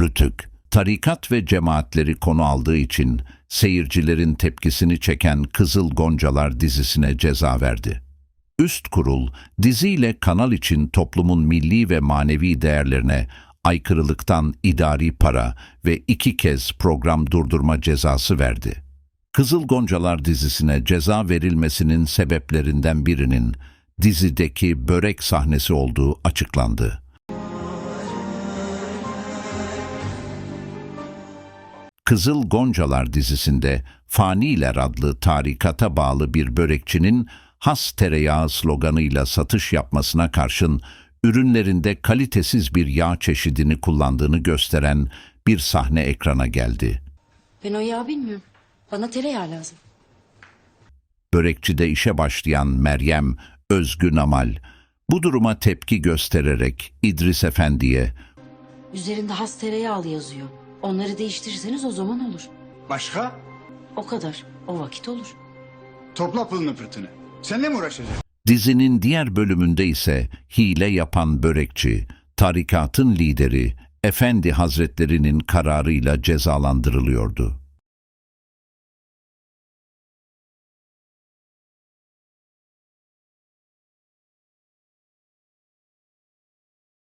Rütük, tarikat ve cemaatleri konu aldığı için seyircilerin tepkisini çeken Kızıl Goncalar dizisine ceza verdi. Üst kurul, diziyle kanal için toplumun milli ve manevi değerlerine aykırılıktan idari para ve iki kez program durdurma cezası verdi. Kızıl Goncalar dizisine ceza verilmesinin sebeplerinden birinin dizideki börek sahnesi olduğu açıklandı. Kızıl Goncalar dizisinde Faniler adlı tarikata bağlı bir börekçinin has tereyağı sloganıyla satış yapmasına karşın ürünlerinde kalitesiz bir yağ çeşidini kullandığını gösteren bir sahne ekrana geldi. Ben o yağı bilmiyorum. Bana tereyağı lazım. Börekçide işe başlayan Meryem Özgün Amal bu duruma tepki göstererek İdris Efendi'ye Üzerinde has tereyağlı yazıyor. Onları değiştirirseniz o zaman olur. Başka? O kadar. O vakit olur. Topla pılını pırtını. Seninle mi uğraşacağız? Dizinin diğer bölümünde ise hile yapan börekçi, tarikatın lideri Efendi Hazretlerinin kararıyla cezalandırılıyordu.